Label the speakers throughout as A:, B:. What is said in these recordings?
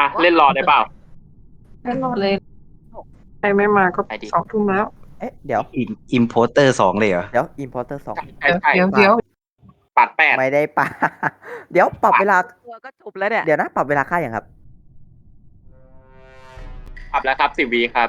A: อะ เล่นรอได้เปล่า
B: แน่นอนเลยใครไม่มาก็
A: ไปดิ
B: สองทุ่มแล้ว
C: เอ๊ะ เดี๋ยว
D: อิมโพเตอร์สองเลยเหรอ
C: เดี๋ยว importer สอง
A: ใช่ใช่
B: เดี๋ยวเดี๋ยว
A: ปัดแปด
C: ไม่ได้ปะ เดี๋ยวปรับเวลา
E: ตัวก็จบแล้วเนี่ย
C: เดี๋ยวนะ ปรับเวลาค่าอย่างครับ
A: ปรับแล้วครับสิบวีครับ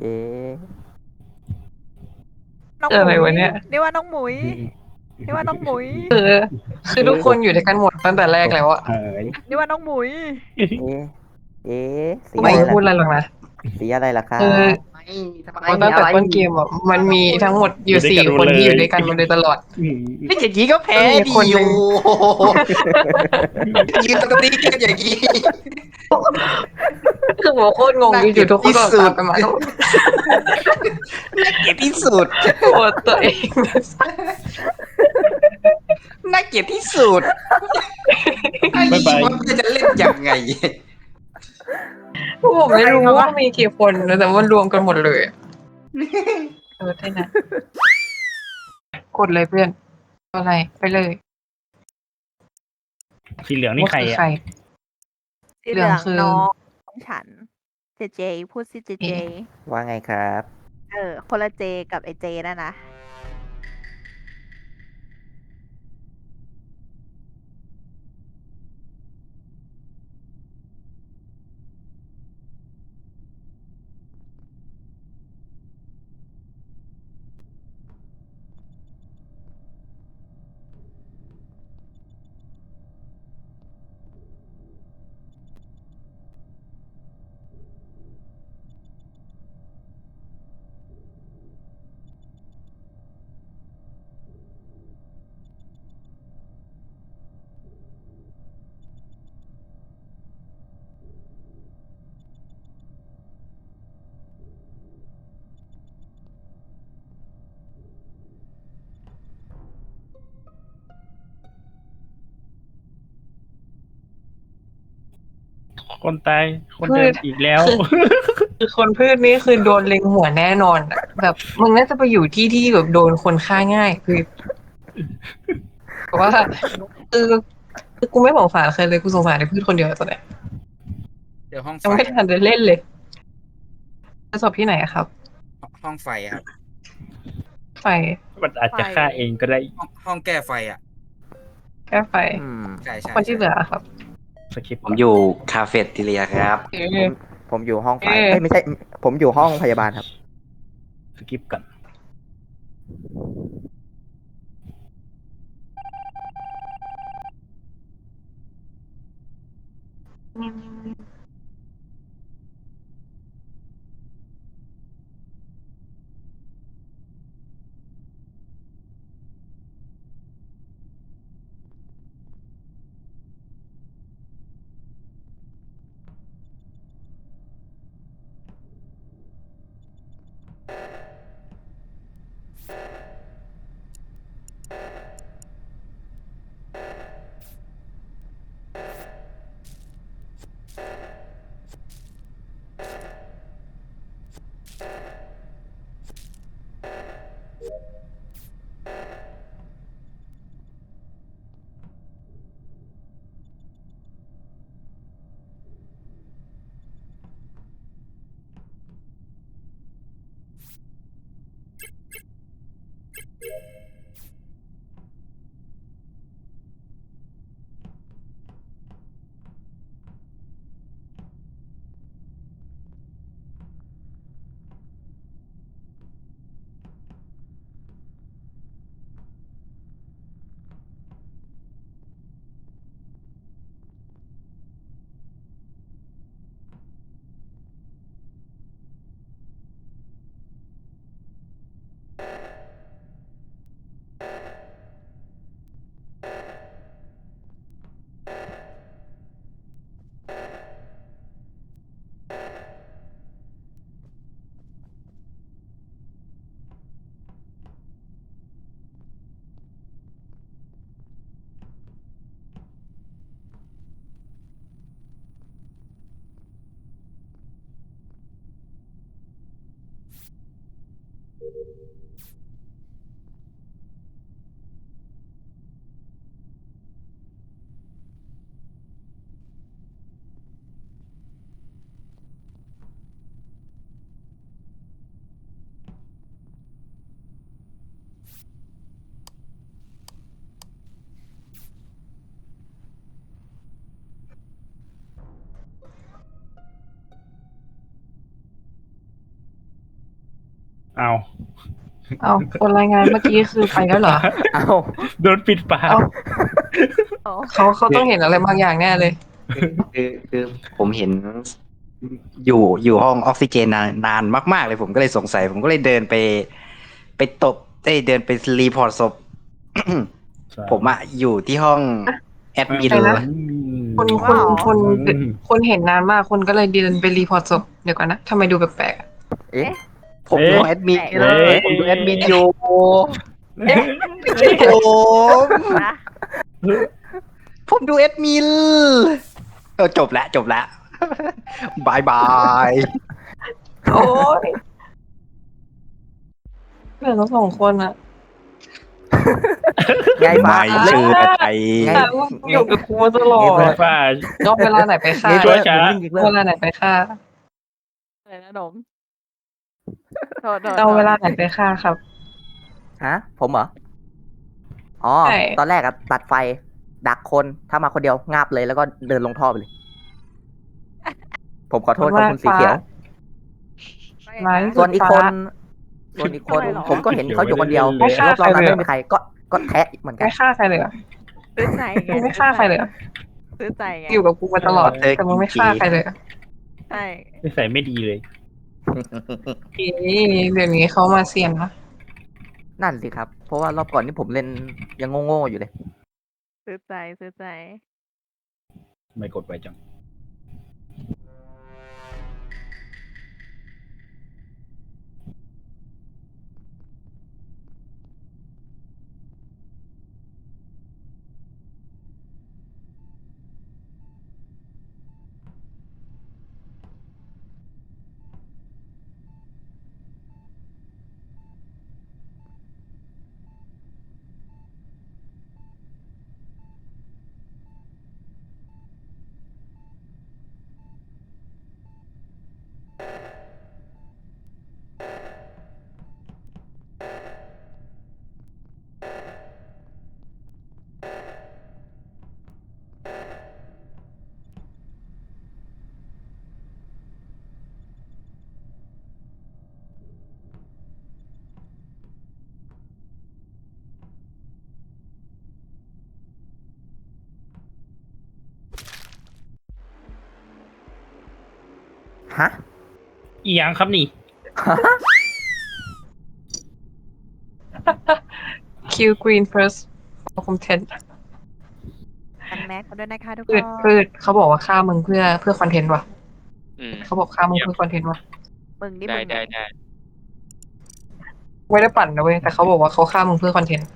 C: เอ๊ะ
E: น้อง
B: เจออะไรวะเนี่ย
E: นี่ว่าน้องหมุยนี่ว่าน้องหมุย
B: คือคือทุกคนอยู่ด้วยกันหมดตั้งแต่แรกแล้วอะ
D: เออ
E: นี่ว่าน้องหมุย
C: เอ๊ะเอ๊ะสี
B: ไม่
C: อะไร
B: พูดอะไร
C: ล่ะ
B: หรอกนะ
C: สีอะไรล่ะครับ
B: คือเพราะตั้งแต่ต้นเกมอะมันมีทั้งหมดอยู่สี่คนที่อยู่ด้วยกันมาโดยตลอด
D: ไม่อย่างนี้ก็แพ้
B: มี
D: ดี
B: คนหนึ่
D: อยู่
B: ง
D: ยืนตรงนี้กันอย่างนี้
B: คือหัวโคตรงงอยู่ๆทุกคนก็ตามไปมา
D: เกลียดที่สุด
B: โอดตัวเอง
D: น่าเกลียดที่สุดไอ้
F: บ๊ายบาย
D: มันจะเล่นยังไง
B: ผมไม่รู้ว่ามีกี่คนนะแต่ว่ารวมกันหมดเลยอะเออได้นะกดเลยเพื่อนอะไรไปเลย
F: สีเหลืองนี่ใคร
B: ว่า
F: อะ
B: ใคร
E: สีเหลือง
B: เหลืองคือ
E: น้องฉัน เจเจ พูดสิเจเจ
B: เอ๊ะ
C: ว่าไงครับ
E: เออ คนละเจกับไอเจนั่นนะ
F: คนตายคนเดิมอีกแล้ว
B: คือคนพืชนี่คือโดนเล็งหัวแน่นอนอะแบบมึงน่าจะไปอยู่ที่ที่แบบโดนคนฆ่าง่ายคือแต่ว่าคือคือกูไม่สงสารใครเลยกูสงสารในพืชคนเดียวตอนเนี้ย
G: เดี๋ยวห้องไฟ
B: ยังไม่ทันได้เล่นเลยจะสอบที่ไหนอะครับ
G: ห้องไฟอะครับ
B: ไฟ
F: มันอาจจะฆ่าเองก็ได้
G: ห้องห้องแก้ไฟอะ
B: แก้ไฟ
C: อืม
G: ใช่ใช่
B: คนที่เหลือครับ
F: สคริปต์
D: ผมอยู่คาเฟ่ติเลียครับ
B: เออ
C: ผมอยู่ห้องไฟ
B: เอ๊ะ
C: เอ้ยไม่ใช่ ผมอยู่ห้องพยาบาลครับ
F: สกิปก่อน เอา
B: เอาคนรายงานเมื่อกี้คือไปแล้วเหรอ
C: เอ้า
F: โดนปิดปาก
B: เอา
E: โอ้
B: เขาเขาต้องเห็นอะไรบางอย่างแน่เลย
D: คือคือผมเห็นอยู่อยู่ห้องออกซิเจนนานนานมากๆเลยผมก็เลยสงสัย ผมก็เลยเดินไป ไปตบเอ้ยเดินไปรีพอร์ตศพผมอะอยู่ที่ห้องแอดมิน
B: ใครนะ
F: อืม
B: คนคนคนคนเห็นนานมากคนก็เลยเดินไปรีพอร์ตศพเดี๋ยวก่อนนะทำไมดูแปลกๆอะ
C: เอ๊ะ
D: ผมดูแอดมิน
E: เอ๊ะ
D: เลยผมดูแอดมินอยู่ผม
E: นะ
D: ผมดูแอดมินเออจบแล้วจบแล้วบายบาย
B: โอ้ยเหลือเราสองคนอะ
C: ไงฟ้า
D: ไม่เชื่อใจ
C: ไง
B: แต่ว่าอยู่กับกูมาตลอด
C: ไง
F: ฟ้า
B: นอกเวลาไหนไปฆ่า
C: ไง
F: ช่วยช้า
C: วิ่งอีกแล้ว
B: เวลาไหนไปฆ่า
E: อะไรนะหนม โทษโทษ
B: เอาเวลา
E: โทษ
B: ไหนไปฆ่าครับ
C: ฮะ ผมเหรอ อ๋อ
B: ใช่
C: ตอนแรกอะตัดไฟ ดักคน ถ้ามาคนเดียวงาบเลยแล้วก็เดินลงท่อไปเลย ผมขอโทษครับคุณสีเขียว
B: ไม้
C: ส่วนอีกคน ส่วนอีกคน
E: ทำไมหรอ
C: ผมก็เห็นเขาอยู่คนเดียว
B: ไม่ฆ่าร
C: อบๆนั้น
B: ใครเลย
C: ไม่มีใคร ก็ ก็แทะเหมือนกัน
B: ไม่ฆ่าใครเลยเหรอ
E: ซื้อใจไง
B: มึงไม่ฆ่าใครเลยเหรอ
E: ซื้อใจไง
B: อยู่กับกูมาตลอด แต่มึงไม่ฆ่าใครเลยเหรอ
E: ใช่
F: นิสัยไม่ดีเลย
B: เอ๊ะเดี๋ยวนี้เขามาเซียนนะ
C: นั่นสิครับ เพราะว่ารอบก่อนที่ผมเล่นยังโง่ๆอยู่เลย
E: ซื้อใจซื้อใจ
F: ไม่กดไว้จัง
C: ฮะ
F: อีหยังครับนี่
B: คิวกรีน first คอมเทนต์
E: อันแม็กมาด้วยนะคะทุกค
B: พืด
E: น
B: พืดเขาบอกว่าฆ่ามึงเพื่อเพื่อคอนเทนต์ว่ะ
A: อืม
B: เขาบอกฆ่ามึงเพื่อคอนเทนต์ว่ะ
E: มึงนี่
A: ได้
E: มึง
A: ได้ได้
B: ไม่ได้ปั่นนะเว้ยแต่เขาบอกว่าเขาฆ่ามึงเพื่อคอนเทนต์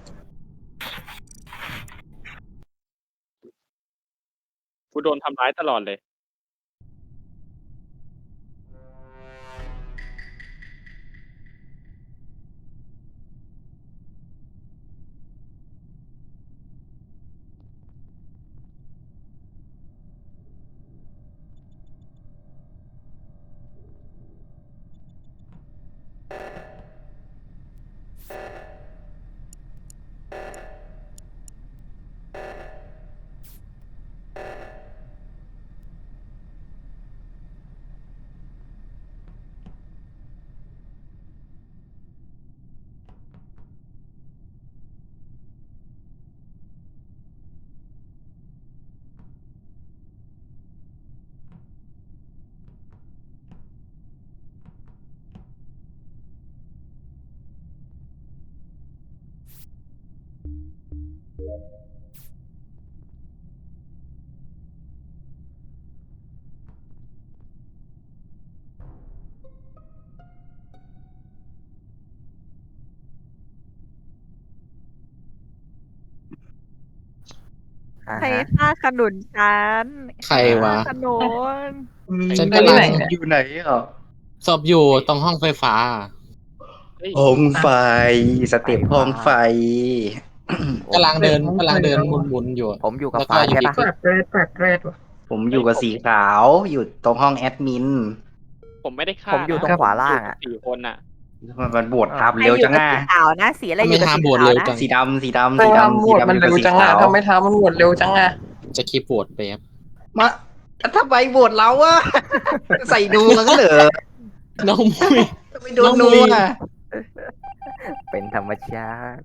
A: กูโดนทำร้ายตลอดเลย
C: อ่า
E: ใคร
C: ฮะ
E: ฆ่าขนุนฉัน
H: ใครวะ
E: ขนุน
H: ฉัน
B: ไปที่ไหน
H: กำลัง
B: เนี่ย
D: อยู่ไหนอะ
H: สอบอยู่ตรงห้องไฟฟ้า
A: เฮ้ย
D: ห้องไฟ สเต็ปห้องไฟ
H: กำลังเดินกำลังเดินหมุนๆอยู่
C: ผมอยู่กับ
H: แล้วก็
C: ฟ้า
H: อยู่
C: ใช่
H: ดี
C: ปะ
B: แปดเรดแปดเรดว่ะ
D: ผมอยู่กับสีขาว อยู่ตรงห้องแอดมิน
A: ผมไม่ได้ฆ่า
C: ผมอยู่ตรงขวาล่างอะ
A: สี่คนอะ
D: มันมันบวชทำ
E: ใคร
D: เร็ว
E: อยู่
D: จัง
E: กับ
D: อะ
E: สีขาวนะสีอะไรอยู่กับ
H: ทำไมห้าม
E: สี
H: โหวต
E: ขาว
H: เร็ว
E: นะ
H: จัง
D: สีดำสีดำ
B: แต่
D: สี
B: ทำ
D: ดำ
B: โหว
D: สี
B: ต
D: ดำ
B: มัน
D: อยู่กับ
B: เร็ว
D: สี
B: จัง
D: ขา
B: อะ
D: ว
B: ทำไมทำมันโหวตเร็วจังอะ
H: จะคีบโหวตไปครับ
D: มาทำไมบวชเราอะ ใส่ดูแล้วก็เหรอ
H: น้องมุ้ย
D: ทำไมโดนนัวอะ
C: เป็นธรรมชาติ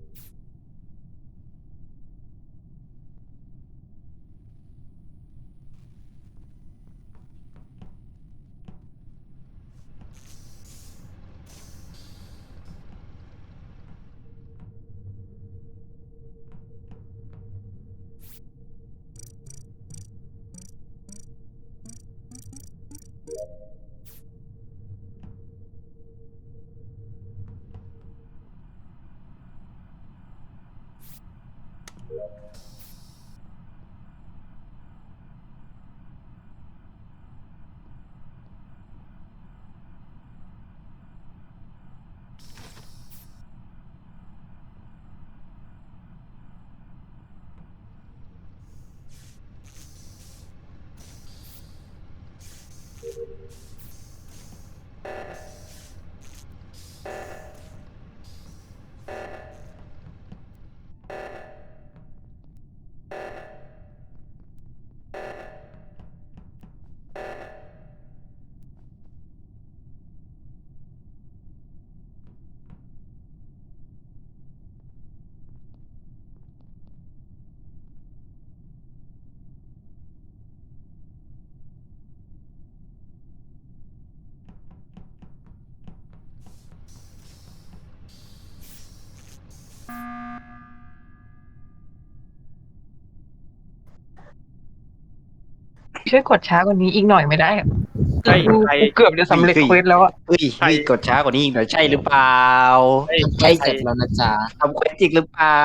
C: Yeah.
B: ช่วยกดช้ากว่านี้อีกหน่อยไม่ได้อะ
A: ใช่
B: กู
A: ใช่
B: กูเกือบจะสำเร็จเควสแล้วอะ
D: เฮ้ยเฮ้ยกดช้ากว่านี้อีกหน่อยใช่หรือเปล่า
H: ใกล้เสร็จแล้วนะจ๊ะ
D: ทำเควสจริงหรือเปล่า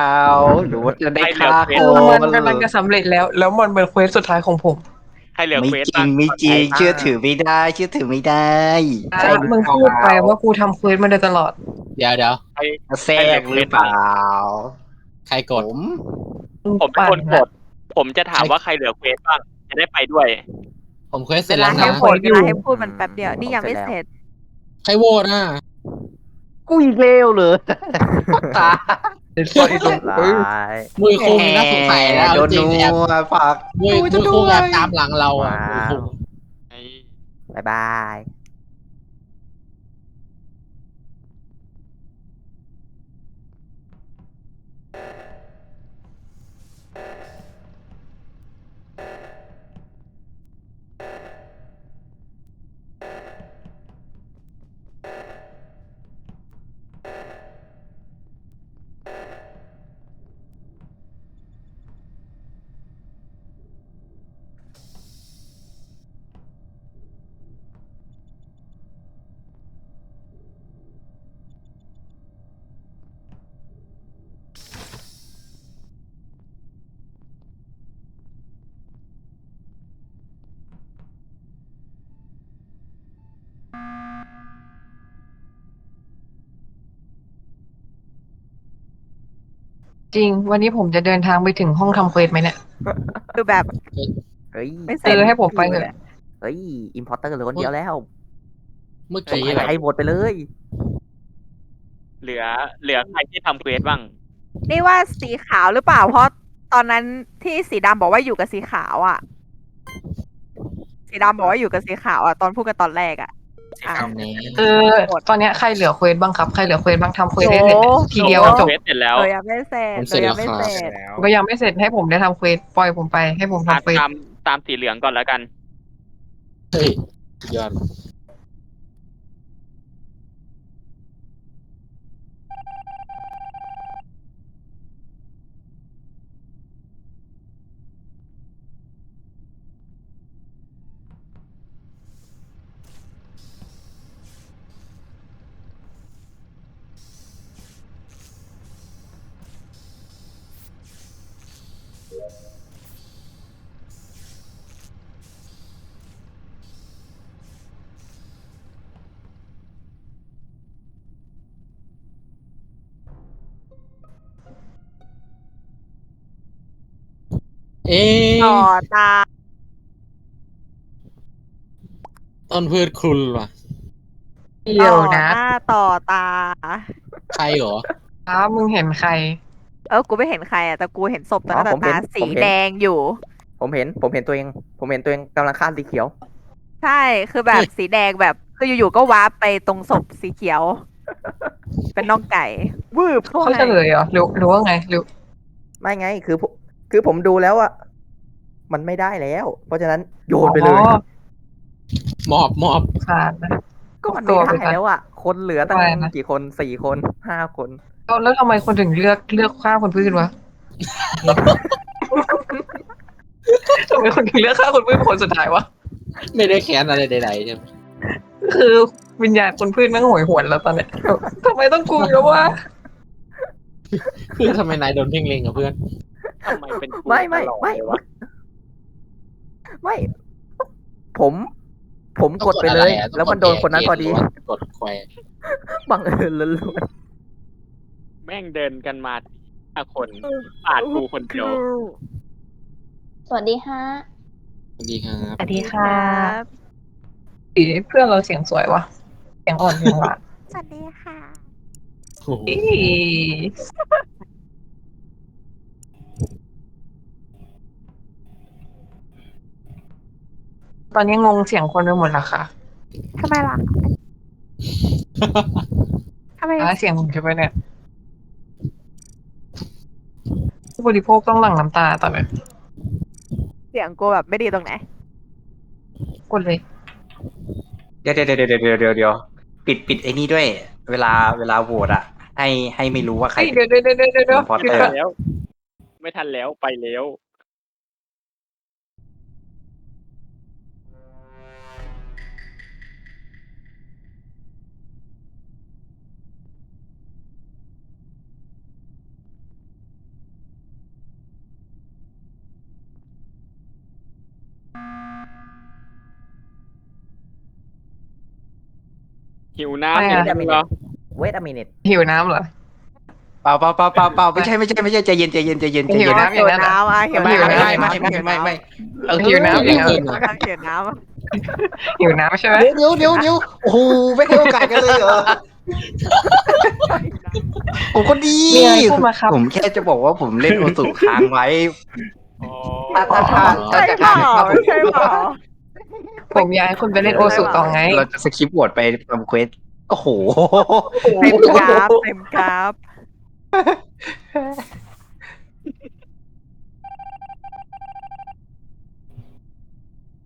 D: หรือว่าจะได้ค่าโค
B: คือมันกำลังจะสำเร็จแล้ว แล้วมันเป็นเควสสุดท้ายของผม
A: ใครเหลือ
D: ไม่
A: เควส
D: จริ
A: บ้างง
D: ไม่จริง
C: ใครบ้าง
D: เชื่อถือไม่ได้ เชื่อถือไม่ได้
B: ใช่มึงพูดไปว่ากูทำเควสมาโดยตลอด
H: เดี๋ยวเดี๋ยว
A: ใคร
D: แทรกหรือเปล่า
H: ใครก
D: ผ
H: ด
D: ม
A: ผมเป็นคนกด ผมจะถามว่าใครเหลือเควสบ้าง จะได้ไปด้วย
H: ผมเควสเส
E: เว
H: ร็จ
E: ลา
H: แล้ว
E: ให้
H: นะ
E: พูด
B: อ
E: เว
B: ยู่
E: ลาให้พูดมันแป๊บเดียว นี่ยังไม่เสร็จ
H: ใครโหวตอะ
D: กูอีกเลวเลยตา ย
C: ร้าย
H: มือคู่มีน่าสงสัยแล้ว
D: โดน
H: จริ
D: นั
H: งๆแอบ
D: วฝาก
H: มือ
D: กูจะ
H: มือคู่
D: ด้วย
H: แอบตามหลังเราอะ
C: ว้าว
H: มือคู่
A: ไอ้
C: บายบาย
B: จริง วันนี้ผมจะเดินทางไปถึงห้องทำเควสไหมเนี่ย
E: คือแบบ
C: เฮ้ย
E: ไม่เส
B: เอ
E: ร็จ
B: อให้ผมไปเถอะ
C: เฮ้ยอิมพอร์เตอร์เหลือคนเดียวแล้ว
H: เมื่อ
C: ส่ง
H: กี้
C: ให้ใครหมดไปเลย
A: เหลือ เหลือใครที่ทำเควสบ้าง
E: นี่ว่าสีขาวหรือเปล่า เพราะตอนนั้นที่สีดำบอกว่าอยู่กับสีขาวอะ สีดำบอกว่าอยู่กับสีขาวอะตอนพูดกันตอนแรกอะอะ
H: ทำนี้
B: เออตอนเนี้ยใครเหลือเควสบ้างครับ ใครเหลือเควสบ้างทำเควสได้เสร็จ
E: โอ้
B: ทีเดียว
E: โอ้
B: จบ
A: เควสเสร็จแล้ว
E: เออยังไม่เสร็จ
H: ผม
E: เอ
H: เสร็จ
E: อ
H: แล้
E: ยั
H: ว
E: งไม่
H: ครับ
E: เสร็จ
B: ก็ยังไม่เสร็จให้ผมได้ทำเควสปล่อยผมไปให้ผม
A: อะ
B: ทำเควส
A: ตามตามสีเหลืองก่อนแล้วกัน
H: เฮ้ยสุดยอด เอ๊
E: ต่อะตา
H: ต้นพืชครุนว่ะ
B: เดียว
E: ต่อ
B: นะ
E: หน้าต่อตา
H: ใครเหรอ
B: ครับมึงเห็นใคร
E: เออกูไม่เห็นใครอะแต่กูเห็นศพต่อหน้า
C: อ๋อ
E: ต่อ
C: ผมเห็
E: ตานสี
C: ผมเห็น
E: แดงอยู่
C: ผมเห็น ผมเห็นตัวเอง ผมเห็นตัวเองกำลังฆ่าสีเขียว
E: ใช่คือแบบ
H: เฮ้ย
E: สีแดงแบบคืออยู่ๆก็วาร์ปไปตรงศพสีเขียว เป็นน้องไก่วืบเข้า
B: เขา
E: ให้
B: เฉลยเหรอหรือหรือว่าไงหรือ
C: ไม่ไง คือผม คือผมดูแล้วอะมันไม่ได้แล้ว เพราะฉะนั้นโยนไปเลย
B: อ๋อ
H: มอบมอบ
B: ขาดนะ
C: ก็มัน
B: ตั
C: ไม่
B: วไป
C: ได้
B: ก่อน
C: แล้วอะคนเหลือตั้ง
B: ไปนะ
C: กี่คนสี่คนห้าคน
B: แล้วแล้วทำไมคนถึงเลือกเลือกฆ่าคนพืชวะ ทำไมคนถึงเลือกฆ่าคนพืชเป็นคนสุดท้ายวะ
H: ไม่ได้แค้นอะไรใดๆใช่ไหม
B: คือวิญญาณคนพืชแม่งโหวยหวนแล้วตอนเนี้ยทำไมต้องกูแล้ววะ
H: เพื่อนทำไมนายโดนเพ่งเล็งกับเพื่อน
A: ทำไมเป็นกู
C: ไม่ไม่
A: ตลอด
C: ไม่
A: เลยวะ
C: ไม่ ผม ผมกดไปเลยแล้วมันโดนคนนั้นพอดี
H: กดแควร์
C: บังเอิญล้วน
A: แม่งเดินกันมาห้าคนปาดกูคนเดียว
I: สวัสดีฮะ
H: สวัสดีครับ
B: สวัสดีค่ะสีเพื่อนเราเสียงสวยวะเสียงอ่อนเสียงหวาน
E: สวัสดีค่ะ
H: โอ้โห
B: อี ตอนนี้งงเสียงคนไปหมดและค่ะ
E: ทำไมล่ะทำไม
B: อะเสียงผมใช่ไหมเนี่ยผู้บริโภคต้องหลั่งน้ำตาตอนเนี้ย
E: เสียงกูแบบไม่ดีตรงไหน
B: กดเลย
D: เดี๋ยวเดี๋ยวเดี๋ยวเดี๋ยวเดี๋ยวเดี๋ยวปิดปิดไอ้นี่ด้วย เวลาเวลาโหวตอะให้ให้ไม่รู้ว่าใคร
B: เฮ้ยเดี๋ยวเดี๋ยวเดี๋ยวเดี๋ยวเดี๋ยว
D: พอ
B: หยุด
D: เตอ
B: ก่อน
D: ร์
A: แล้ว ไม่ทันแล้วไปแล้ว หิวน้ำ
B: ไม่
A: อย่าง
B: อะ
A: นั้นเหรอ
C: เวทอมินิต
B: หิวน้ำเหรอ
D: เปล่าเปล่าเปล่าเปล่าเปล่าไม่ใช่ไม่ใช่ไม่ใช่ใจเย็นใจเย็นใจเย็นใจ
B: หิ
D: เย็
B: วนน้ำ
E: หิวน้ำอะหิว
D: ไม่
E: น้ำ
D: ไม่ไม่ไม่ไม่ไม่ไม่เออ
B: หิวน้ำอย่างนั้น
E: หิวน้ำ
B: หิวน้ำใช่ไหม
D: เดี๋ยวเดี๋ยวเดี๋ยวโอ้โหไม่ให้โอกาสกันเลยเหรอผมก็ดี
B: มีอะไรพูดมาครับ
D: ผมแค่จะบอกว่าผมเล่นโอสุค้างไว้
A: อ๋อ
D: ถ้าถ้าถ้าถ้า
E: ใช่
D: จะ
E: เป
D: ค้า
E: ล่าง
D: ครับผม
E: ใช่เปล่า
B: ผมอยากให้คุณไปเล่นโอสุต่อไง
D: เราจะสคิปบทไปทำเควสโอ้โห
E: เต็มกราฟเต็มกราฟ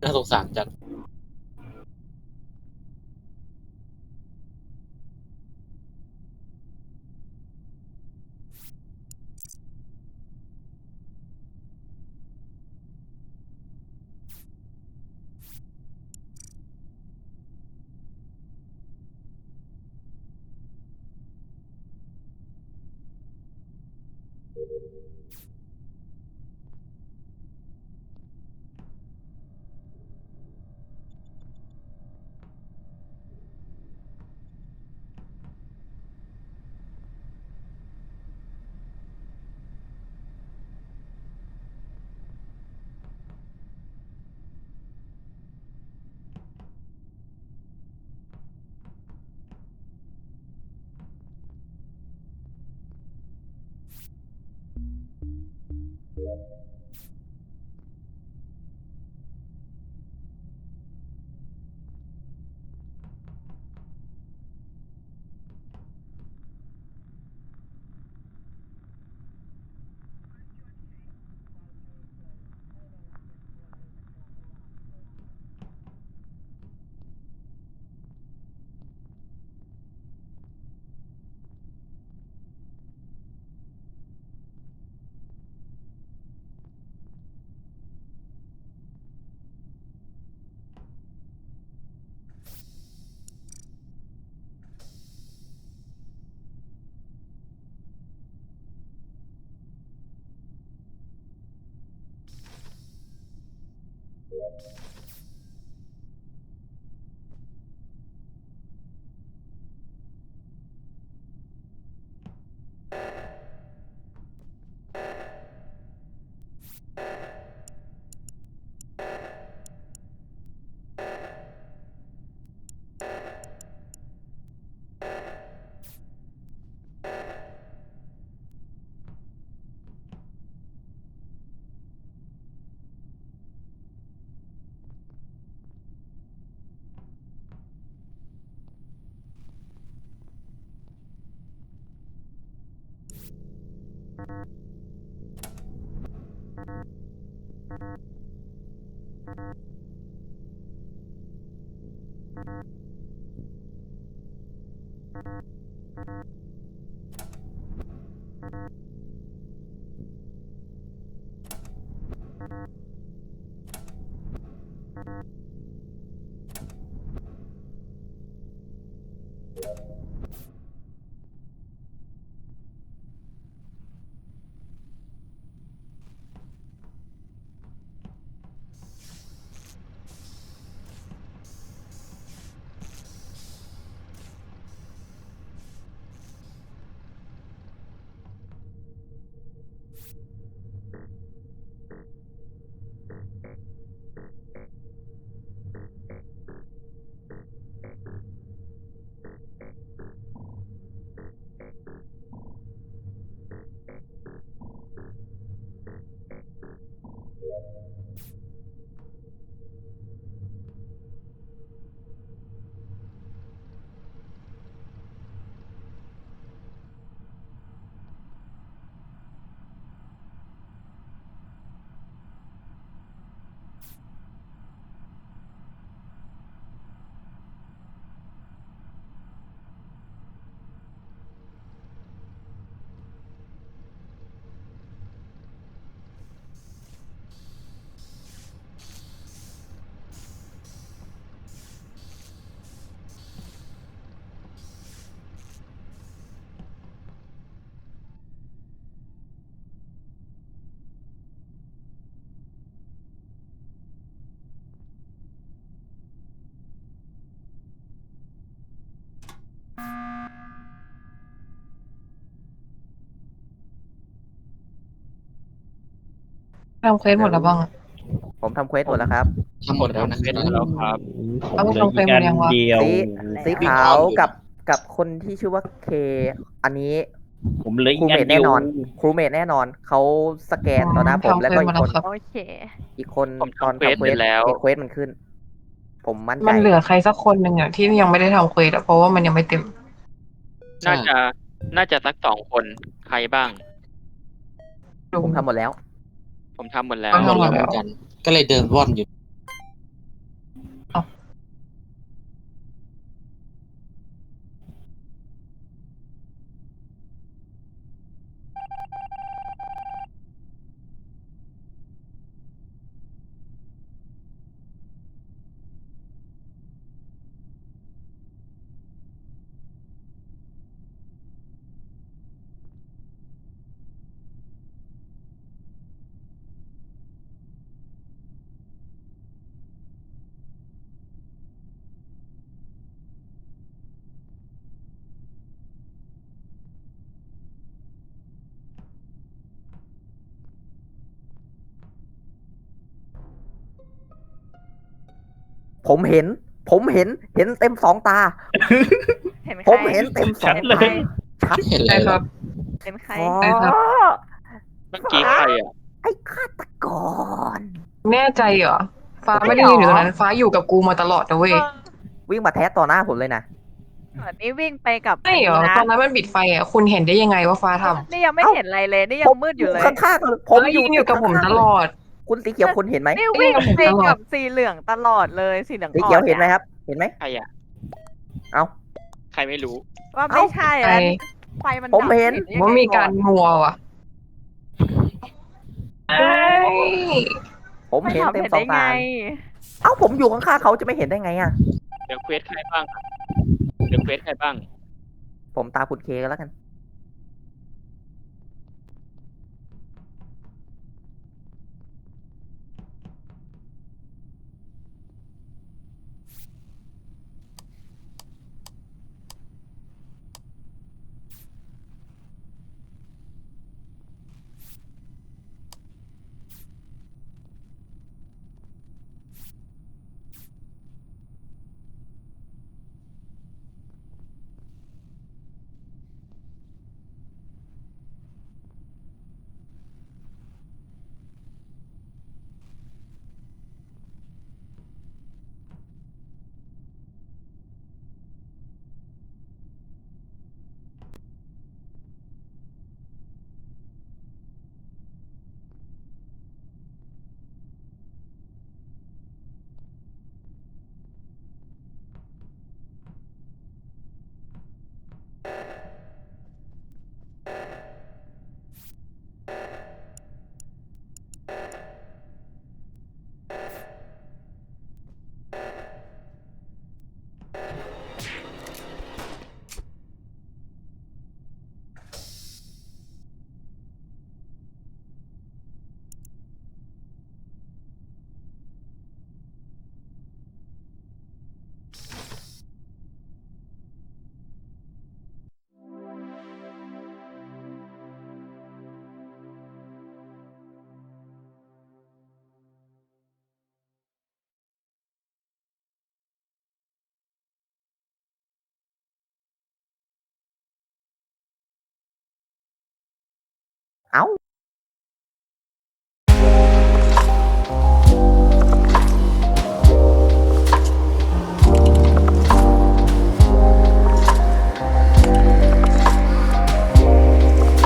H: น่าสงสารจัง Thank you.
B: ทำเควสหมดแล้วบ้างอะ
C: ผมทำเควสหมดแล้วครับ
H: ทำหมดแล้วนะ
A: เสร็จแล้วครับ
F: ผมเหลืออีกอันเดียว
C: สีสีขาวกับกับคนที่ชื่อว่าเค อันนี้
F: ผมเหลือ
C: ครู
F: อีกอั
C: เม
F: น
C: ท
F: เดี
C: แน่
F: ยวน
C: อน ครูเมทแน่นอน เขาสแกนต่อหน้าผมแล้วก็อีกคน
E: โอเค
C: อีกคน
A: ผม
C: ตอน
A: ทำเควส
C: ทำเควส
A: ไปแล้ว
C: เห็นเควสมันขึ้น ผมมั่นใจ
B: มันเหลือใครสักคนหนึ่งอะที่ยังไม่ได้ทำเควสอะเพราะว่ามันยังไม่เต็ม
A: น่าจะ น่าจะสักสองคน ใครบ้าง
C: ผมทำหมดแล้ว
A: ผมทำหมดแล้ว
B: ก็
H: ทำหมดแล้วเหมือนกันก็เลยเดินว่อนอยู่
C: ผมเห็น ผมเห็น เห็นเต็มสองตา
E: เห็นใค
C: ผ
E: ร
C: มเห็นเต็มสอง
E: เห็น
C: ตา
E: ใคร
C: ชัด
H: เห็นเล
B: ใช่
H: ย
B: ครับ
E: เห็นใคร
C: อ๋อ
B: ใช่ครับ
A: เมื่อกี้ใครอะ
C: ไอ้ฆาตกร
B: แน่ใจเหรอ ฟ้าไม่ได้ยืนอยู่ตรงนั้น ฟ้าอยู่กับกูมาตลอดนะเว้ย
C: วิ่งมาแท้ต่อหน้าผมเลยนะ
E: เหมือนนี่วิ่งไปกับ
B: ใช่เหรอ
E: นะ
B: ตอนนั้นมันปิดไฟอะคุณเห็นได้ยังไงว่าฟ้าทำ
E: นี่ยังไม่เห็นอะไรเลย นี่ยังมืดอยู่เลย
C: ข้างๆเลยผ
B: ผมมยืนอยู่กับผมตลอด
C: คุณสีเขียวคุณเห็นไหม
E: นี่วิ่ง
B: เอ้ย
E: ไป
B: ผมตลอด
E: กับสีเหลืองตลอดเลยสีเหลือง
C: สี
E: อ่อน
C: เขียวเห็นไหม
E: นี่
C: ครับ เห็นไหม
A: ใครอะ
C: เอ้า
A: ใครไม่รู้
E: ว่าไม่ใช่
B: ไอ้
E: แล้วไฟมัน
C: ผม
E: ดับ
C: เห็น
E: ได้ยังไง
B: ว่ามีการมัวว่ะเอ้ย
C: ผม
E: มัน
C: เห็น
E: ทำ
C: เต็ม
E: เห็น
C: สอ
E: ได้
C: ง
E: ไง
C: ตาเอ้าผมอยู่ข้างๆเขาจะไม่เห็นได้ไงอะ
A: เดี๋ยวเควสใครบ้างอะเดี๋ยวเควสใครบ้าง
C: ผมตาคุณเคกันแล้วกัน เอ้า